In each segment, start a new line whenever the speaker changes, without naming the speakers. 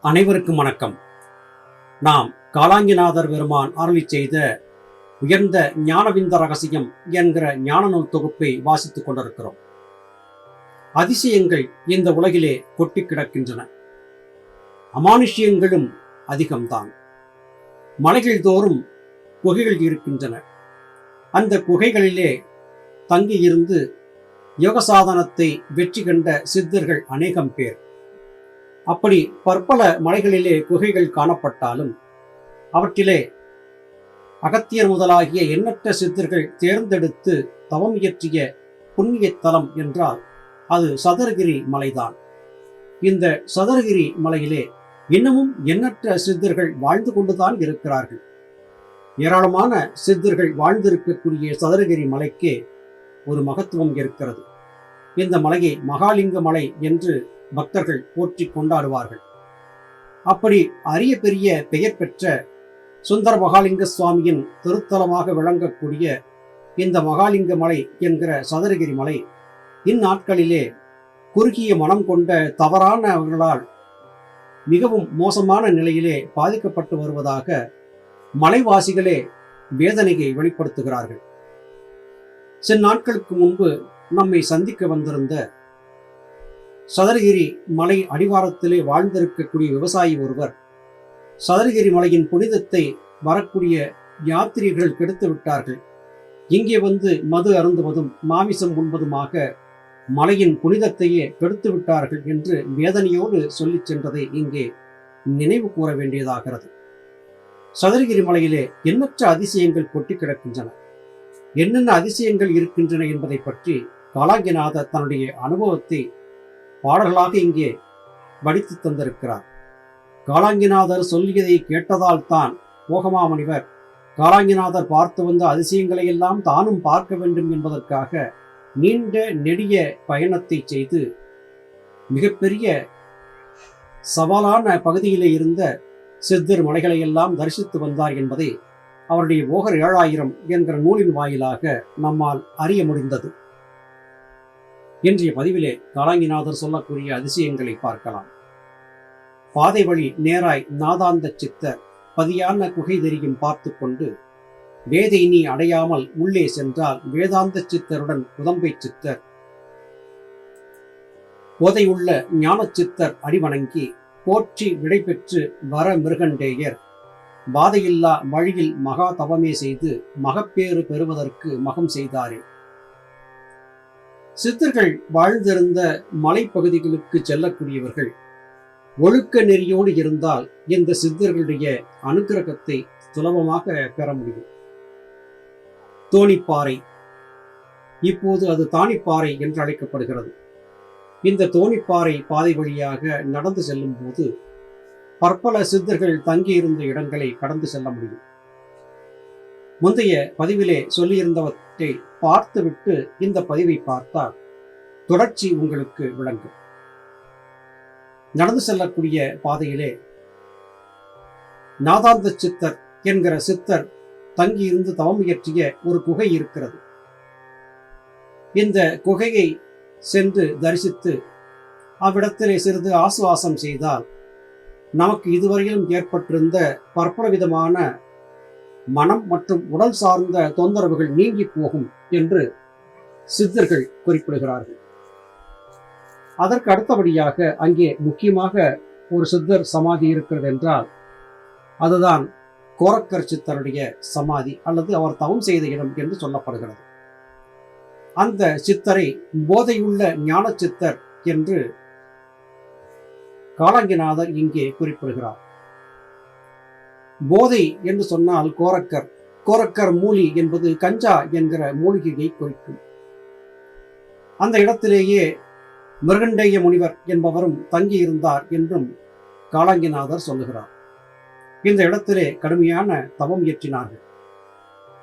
அனைவருக்கும் வணக்கம். நாம் காலாங்கிநாதர் பெருமான் அருளி செய்த உயர்ந்த ஞானவிந்த ரகசியம் என்கிற ஞான நூல் தொகுப்பை வாசித்துக் கொண்டிருக்கிறோம். அதிசயங்கள் இந்த உலகிலே கொட்டி கிடக்கின்றன. அமானுஷ்யங்களும் அதிகம்தான். மலைகள் தோறும் குகைகள் இருக்கின்றன. அந்த குகைகளிலே தங்கியிருந்து யோக சாதனத்தை வெற்றி கண்ட சித்தர்கள் அநேகம் பேர். அப்படி பற்பல மலைகளிலே குகைகள் காணப்பட்டாலும் அவற்றிலே அகத்தியர் முதலாகிய எண்ணற்ற சித்தர்கள் தேர்ந்தெடுத்து தவம் இயற்றிய புண்ணிய தலம் என்றால் அது சதுரகிரி மலைதான். இந்த சதுரகிரி மலையிலே இன்னமும் எண்ணற்ற சித்தர்கள் வாழ்ந்து கொண்டுதான் இருக்கிறார்கள். ஏராளமான சித்தர்கள் வாழ்ந்திருக்கக்கூடிய சதுரகிரி மலைக்கே ஒரு மகத்துவம் இருக்கிறது. இந்த மலையை மகாலிங்க மலை என்று பக்தர்கள் போற்றி கொண்டாடுவார்கள். அப்படி அரிய பெரிய பெயர் பெற்ற சுந்தர மகாலிங்க சுவாமியின் திருத்தலமாக விளங்கக்கூடிய இந்த மகாலிங்க மலை என்கிற சதுரகிரி மலை இந்நாட்களிலே குறுகிய மனம் கொண்ட தவறானவர்களால் மிகவும் மோசமான நிலையிலே பாதிக்கப்பட்டு வருவதாக மலைவாசிகளே வேதனையை வெளிப்படுத்துகிறார்கள். சில நாட்களுக்கு முன்பு நம்மை சந்திக்க வந்திருந்த சதுரகிரி மலை அடிவாரத்திலே வாழ்ந்திருக்கக்கூடிய விவசாயி ஒருவர். சதுரகிரி மலையின் புனிதத்தை வரக்கூடிய யாத்திரிகர்கள் கெடுத்து விட்டார்கள். இங்கே வந்து மது அருந்துவதும் மாமிசம் உண்பதுமாக மலையின் புனிதத்தையே கெடுத்து விட்டார்கள் என்று வேதனையோடு சொல்லிச் சென்றதை இங்கே நினைவு கூற வேண்டியதாகிறது. சதுரகிரி மலையிலே எண்ணற்ற அதிசயங்கள் கொட்டி கிடக்கின்றன. என்னென்ன அதிசயங்கள் இருக்கின்றன என்பதை பற்றி காலாங்கிநாத தன்னுடைய அனுபவத்தை பாடல்களாக இங்கே வடித்து தந்திருக்கிறார். காலாங்கிநாதர் சொல்லியதை கேட்டதால் தான் போகமாமணிவர் காலாங்கிநாதர் பார்த்து வந்த அதிசயங்களை எல்லாம் தானும் பார்க்க வேண்டும் என்பதற்காக நீண்ட நெடிய பயணத்தை செய்து மிகப்பெரிய சவாலான பகுதியிலே இருந்த சித்தர் மலைகளை எல்லாம் தரிசித்து வந்தார் என்பதை அவருடைய ஓகர் ஏழாயிரம் என்கிற நூலின் வாயிலாக நம்மால் அறிய முடிந்தது. இன்றைய பதிவிலே காலாங்கிநாதர் சொல்லக்கூடிய அதிசயங்களை பார்க்கலாம். பாதை வழி நேராய் நாதாந்த சித்தர் பதியான குகை தெரியும் பார்த்து கொண்டு வேதை நீ அடையாமல் உள்ளே சென்றால் வேதாந்த சித்தருடன் உதம்பை சித்தர். போதையுள்ள ஞான சித்தர் அடிவணங்கி போற்றி விடை பெற்று வர மிருகண்டேயர். பாதையில்லா வழியில் மகா தவமே செய்து மகப்பேறு பெறுவதற்கு மகம் செய்தாரே. சித்தர்கள் வாழ்ந்திருந்த மலைப்பகுதிகளுக்கு செல்லக்கூடியவர்கள். ஒழுக்க நெறியோடு இருந்தால் இந்த சித்தர்களுடைய அனுக்கிரகத்தை சுலபமாக பெற முடியும். தோணிப்பாறை. இப்போது அது தானிப்பாறை என்று அழைக்கப்படுகிறது. இந்த தோணிப்பாறை பாதை வழியாக நடந்து செல்லும் போது பற்பல சித்தர்கள் தங்கியிருந்த இடங்களை கடந்து செல்ல முடியும். முந்தைய பதிவிலே சொல்லியிருந்தவற்றை பார்த்துவிட்டு இந்த பதிவை பார்த்தால் தொடர்ச்சி உங்களுக்கு விளங்கும். நடந்து செல்லக்கூடிய பாதையிலே நாதாந்த சித்தர் என்கிற சித்தர் தங்கியிருந்து தவம் இயற்றிய ஒரு குகை இருக்கிறது. இந்த குகையை சென்று தரிசித்து அவ்விடத்திலே சிறிது ஆசுவாசம் செய்தால் நமக்கு இதுவரையிலும் ஏற்பட்டிருந்த பற்பல விதமான மனம் மற்றும் உடல் சார்ந்த தொந்தரவுகள் நீங்கி போகும் என்று சித்தர்கள் குறிப்பிடுகிறார்கள். அதற்கு அடுத்தபடியாக அங்கே முக்கியமாக ஒரு சித்தர் சமாதி இருக்கிறது என்றால் அதுதான் கோரக்கர் சித்தருடைய சமாதி அல்லது அவர் தவம் செய்த இடம் என்று சொல்லப்படுகிறது. அந்த சித்தரை போதையுள்ள ஞான சித்தர் என்று காலங்கிநாதர் இங்கே குறிப்பிடுகிறார். போதை என்று சொன்னால் கோரக்கர். கோரக்கர் மூலி என்பது கஞ்சா என்கிற மூலிகையை குறிக்கும். அந்த இடத்திலேயே மிருகண்டேய முனிவர் என்பவரும் தங்கியிருந்தார் என்றும் காளாங்கிநாதர் சொல்லுகிறார். இந்த இடத்திலே கடுமையான தவம் இயற்றினார்கள்.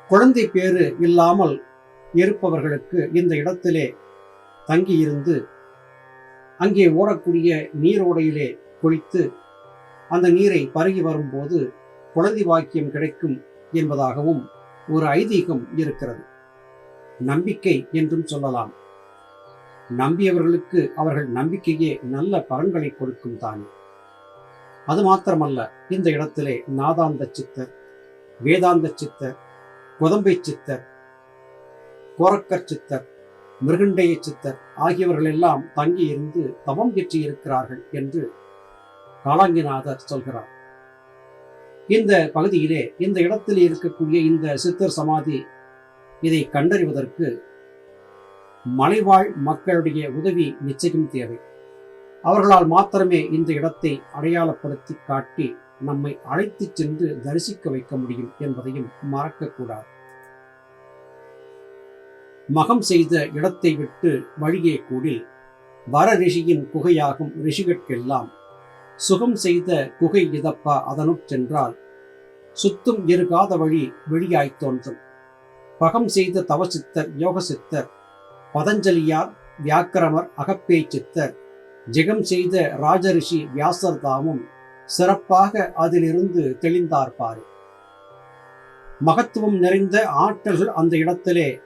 குழந்தை பேறு இல்லாமல் இருப்பவர்களுக்கு இந்த இடத்திலே தங்கியிருந்து அங்கே ஓடக்கூடிய நீரோடையிலே குளித்து அந்த நீரை பருகி வரும்போது குழந்தை வாக்கியம் கிடைக்கும் என்பதாகவும் ஒரு ஐதீகம் இருக்கிறது. நம்பிக்கை என்றும் சொல்லலாம். நம்பியவர்களுக்கு அவர்கள் நம்பிக்கையே நல்ல பலன்களை கொடுக்கும் தானே. அது மாத்திரமல்ல இந்த இடத்திலே நாதாந்த சித்தர் வேதாந்த சித்தர் கொதம்பை சித்தர் கோரக்கர் சித்தர் மிருகண்டய சித்தர் ஆகியவர்கள் எல்லாம் தங்கியிருந்து தவம் பெற்று இருக்கிறார்கள் என்று காலாங்கிநாதர் சொல்கிறார். இந்த பகுதியிலே இந்த இடத்தில் இருக்கக்கூடிய இந்த சித்தர் சமாதி இதை கண்டறிவதற்கு மலைவாழ் மக்களுடைய உதவி நிச்சயம் தேவை. அவர்களால் மாத்திரமே இந்த இடத்தை அடையாளப்படுத்தி காட்டி நம்மை அழைத்து சென்று தரிசிக்க வைக்க முடியும் என்பதையும் மறக்கக்கூடாது. மகம் செய்த இடத்தை விட்டு வழியே கூடில் வர ரிஷியின் குகையாகும் ரிஷிகட்கெல்லாம் சுகம் செய்த குகை இதப்பா அதனுட் சென்றால் சுத்தும் இருகாத வழி வெளியாய்த் தோன்றும். பகம் செய்த தவசித்தர் யோகசித்தர் பதஞ்சலியார் வியாக்கிரமர் அகப்பே சித்தர் ஜெகம் செய்த ராஜரிஷி வியாசர் தாமும் சிறப்பாக அதிலிருந்து தெளிந்தார் பாரு. மகத்துவம் நிறைந்த ஆற்றல்கள் அந்த இடத்திலே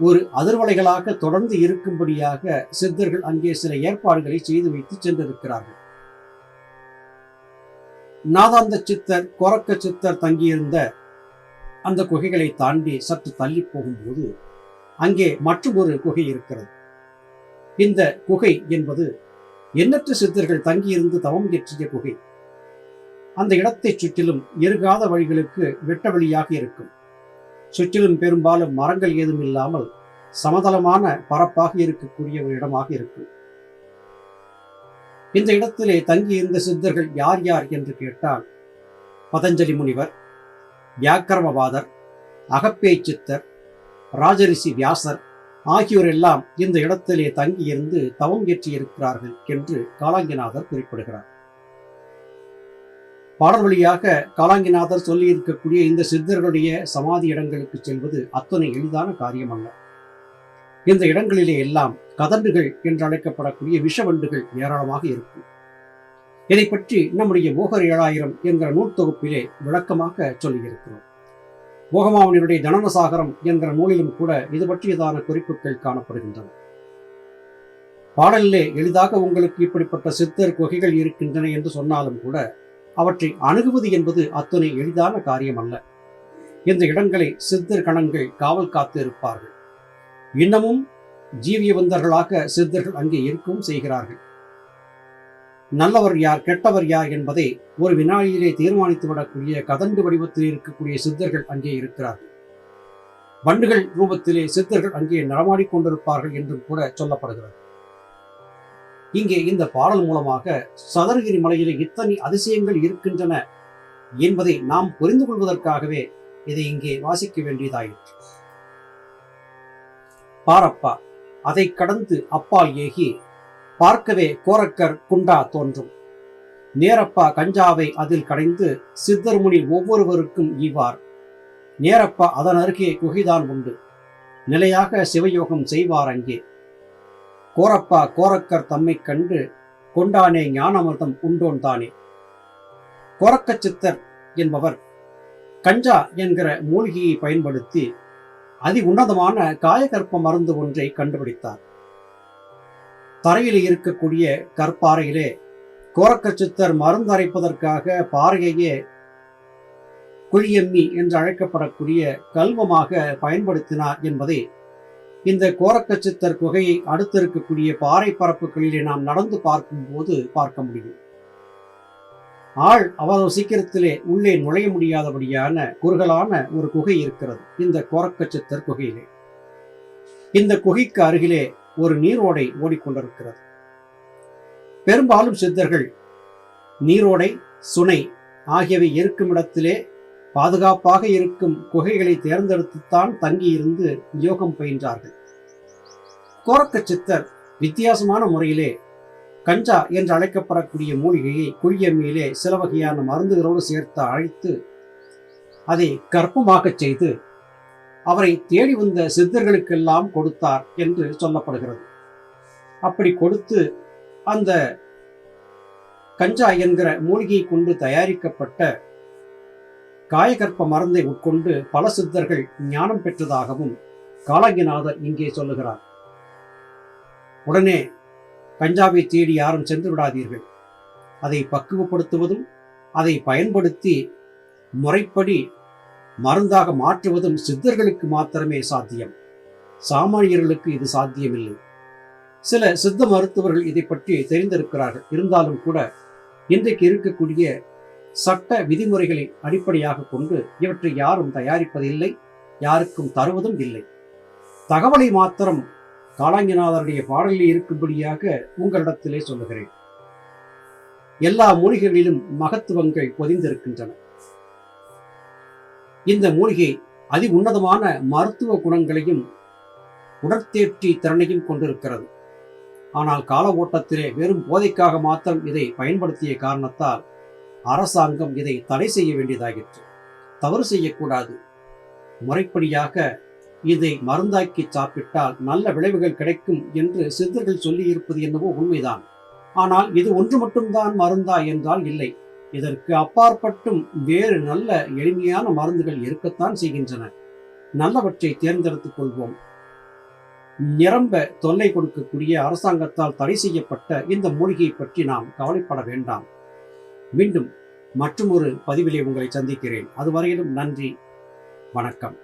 ஒரு அதிர்வலைகளாக தொடர்ந்து இருக்கும்படியாக சித்தர்கள் அங்கே சில ஏற்பாடுகளை செய்து வைத்து சென்றிருக்கிறார்கள். நாதாந்த சித்தர் கொரக்க சித்தர் தங்கியிருந்த அந்த குகைகளை தாண்டி சற்று தள்ளி போகும்போது அங்கே மற்றும் ஒரு குகை இருக்கிறது. இந்த குகை என்பது எண்ணற்ற சித்தர்கள் தங்கியிருந்து தவம் இயற்றிய குகை. அந்த இடத்தை சுற்றிலும் இருகாத வழிகளுக்கு வெட்ட வழியாக இருக்கும். சுற்றிலும் பெரும்பாலும் மரங்கள் ஏதும் இல்லாமல் சமதளமான பரப்பாக இருக்கக்கூடிய ஒரு இடமாக இருக்கும். இந்த இடத்திலே தங்கியிருந்த சித்தர்கள் யார் யார் என்று கேட்டால் பதஞ்சலி முனிவர் வியாக்கிரமவாதர் அகப்பே சித்தர் ராஜரிஷி வியாசர் ஆகியோர் எல்லாம் இந்த இடத்திலே தங்கியிருந்து தவம் இயற்றி இருக்கிறார்கள் என்று காலாங்கிநாதர் குறிப்பிடுகிறார். பாடல் வழியாக காலாங்கிநாதர் சொல்லியிருக்கக்கூடிய இந்த சித்தர்களுடைய சமாதி இடங்களுக்கு செல்வது அத்தனை எளிதான காரியம் அல்ல இந்த இடங்களிலே எல்லாம் கதண்டுகள் என்று அழைக்கப்படக்கூடிய விஷவண்டுகள் ஏராளமாக இருக்கும். இதை பற்றி நம்முடைய ஓகர் ஏழாயிரம் என்கிற நூல் தொகுப்பிலே விளக்கமாக சொல்லியிருக்கிறோம். போகமாவனியுடைய ஜனனசாகரம் என்கிற நூலிலும் கூட இது பற்றியதான குறிப்புகள் காணப்படுகின்றன. பாடலிலே எளிதாக உங்களுக்கு இப்படிப்பட்ட சித்தர் குகைகள் இருக்கின்றன என்று சொன்னாலும் கூட அவற்றை அணுகுவது என்பது அத்துணை எளிதான காரியம் அல்ல இந்த இடங்களை சித்தர் கணங்கள் காவல் காத்து இருப்பார்கள் இன்னமும் ஜீவியவந்தர்களாக சித்தர்கள் அங்கே இருக்கவும் செய்கிறார்கள். நல்லவர் யார் கெட்டவர் யார் என்பதை ஒரு வினாடியிலே தீர்மானித்து விடக்கூடிய கதண்டு வடிவத்தில் இருக்கக்கூடிய சித்தர்கள் அங்கே இருக்கிறார்கள். வண்டுகள் ரூபத்திலே சித்தர்கள் அங்கே நடமாடிக்கொண்டிருப்பார்கள் என்றும் கூட சொல்லப்படுகிறது. இங்கே இந்த பாடல் மூலமாக சதுரகிரி மலையிலே இத்தனை அதிசயங்கள் இருக்கின்றன என்பதை நாம் புரிந்து கொள்வதற்காகவே இதை இங்கே வாசிக்க வேண்டியதாயிற்று. பாரப்பா அதை கடந்து அப்பால் ஏகி பார்க்கவே கோரக்கர் குண்டா தோன்றும். நேரப்பா கஞ்சாவை அதில் கடைந்து சித்தர்முனி ஒவ்வொருவருக்கும் ஈவார். நேரப்பா அதன் அருகே குகைதான் உண்டு. நிலையாக சிவயோகம் செய்வார் அங்கே. கோரப்பா கோரக்கர் தம்மை கண்டு கொண்டானே ஞானமிர்தம் உண்டோன் தானே. கோரக்க சித்தர் என்பவர் கஞ்சா என்கிற மூலிகையை பயன்படுத்தி அதி உன்னதமான காயகற்ப மருந்து ஒன்றை கண்டுபிடித்தார். தரையில் இருக்கக்கூடிய கற்பாறையிலே கோரக்கச்சித்தர் மருந்தரைப்பதற்காக மருந்து அரைப்பதற்காக பாறையையே குழியம்மி என்று அழைக்கப்படக்கூடிய கல்வமாக பயன்படுத்தினார் என்பதை இந்த கோரக்கச்சித்தர் குகையை அடுத்திருக்கக்கூடிய பாறை பரப்புகளிலே நாம் நடந்து பார்க்கும்போது பார்க்க முடியும். ஆள் அவ்வளவு சீக்கிரத்திலே உள்ளே நுழைய முடியாதபடியான குறுகலான ஒரு குகை இருக்கிறது. இந்த கோரக்க சித்தர் குகையிலே. இந்த குகைக்கு அருகிலே ஒரு நீரோடை ஓடிக்கொண்டிருக்கிறது. பெரும்பாலும் சித்தர்கள் நீரோடை சுனை ஆகியவை இருக்கும் இடத்திலே பாதுகாப்பாக இருக்கும் குகைகளை தேர்ந்தெடுத்துத்தான் தங்கியிருந்து யோகம் பயின்றார்கள். கோரக்க சித்தர் வித்தியாசமான முறையிலே கஞ்சா என்று அழைக்கப்படக்கூடிய மூலிகையை குழியம்மியிலே சில வகையான மருந்துகளோடு சேர்த்து அழைத்து அதை கற்பமாகச் செய்து அவரை தேடி வந்த சித்தர்களுக்கெல்லாம் கொடுத்தார் என்று சொல்லப்படுகிறது. அப்படி கொடுத்து அந்த கஞ்சா என்கிற மூலிகையை கொண்டு தயாரிக்கப்பட்ட காயகற்ப மருந்தை உட்கொண்டு பல சித்தர்கள் ஞானம் பெற்றதாகவும் காலங்கிநாதர் இங்கே சொல்லுகிறார். உடனே கஞ்சாவை தேடி யாரும் சென்று விடாதீர்கள். அதை பக்குவப்படுத்துவதும் அதை பயன்படுத்தி முறைப்படி மருந்தாக மாற்றுவதும் சித்தர்களுக்கு மாத்திரமே சாத்தியம். சாமானியர்களுக்கு இது சாத்தியமில்லை. சில சித்த மருத்துவர்கள் இதை பற்றி தெரிந்திருக்கிறார்கள். இருந்தாலும் கூட இன்றைக்கு இருக்கக்கூடிய சட்ட விதிமுறைகளை அடிப்படையாக கொண்டு இவற்றை யாரும் தயாரிப்பதில்லை யாருக்கும் தருவதும் இல்லை. தகவலை மாத்திரம் காளாங்கிநாதருடைய பாடலில் இருக்கும்படியாக உங்களிடத்திலே சொல்லுகிறேன். எல்லா மூலிகைகளிலும் மகத்துவங்கள் பொதிந்திருக்கின்றன. இந்த மூலிகை அதி உன்னதமான மருத்துவ குணங்களையும் உடற்தேற்றி திறனையும் கொண்டிருக்கிறது. ஆனால் கால ஓட்டத்திலே வெறும் போதைக்காக மாத்திரம் இதை பயன்படுத்திய காரணத்தால் அரசாங்கம் இதை தடை செய்ய வேண்டியதாகிற்று தவறு செய்யக்கூடாது. முறைப்படியாக இதை மருந்தாக்கி சாப்பிட்டால் நல்ல விளைவுகள் கிடைக்கும் என்று சித்தர்கள் சொல்லி இருப்பது என்னவோ உண்மைதான். ஆனால் இது ஒன்று மட்டும்தான் மருந்தா என்றால் இல்லை. இதற்கு அப்பாற்பட்டும் வேறு நல்ல எளிமையான மருந்துகள் இருக்கத்தான் செய்கின்றன. நல்லவற்றை தேர்ந்தெடுத்துக் கொள்வோம். நிரம்ப தொல்லை கொடுக்கக்கூடிய அரசாங்கத்தால் தடை செய்யப்பட்ட இந்த மூலிகையை பற்றி நாம் கவலைப்பட வேண்டாம். மீண்டும் மற்றொரு பதிவிலே உங்களை சந்திக்கிறேன். அதுவரையிலும் நன்றி. வணக்கம்.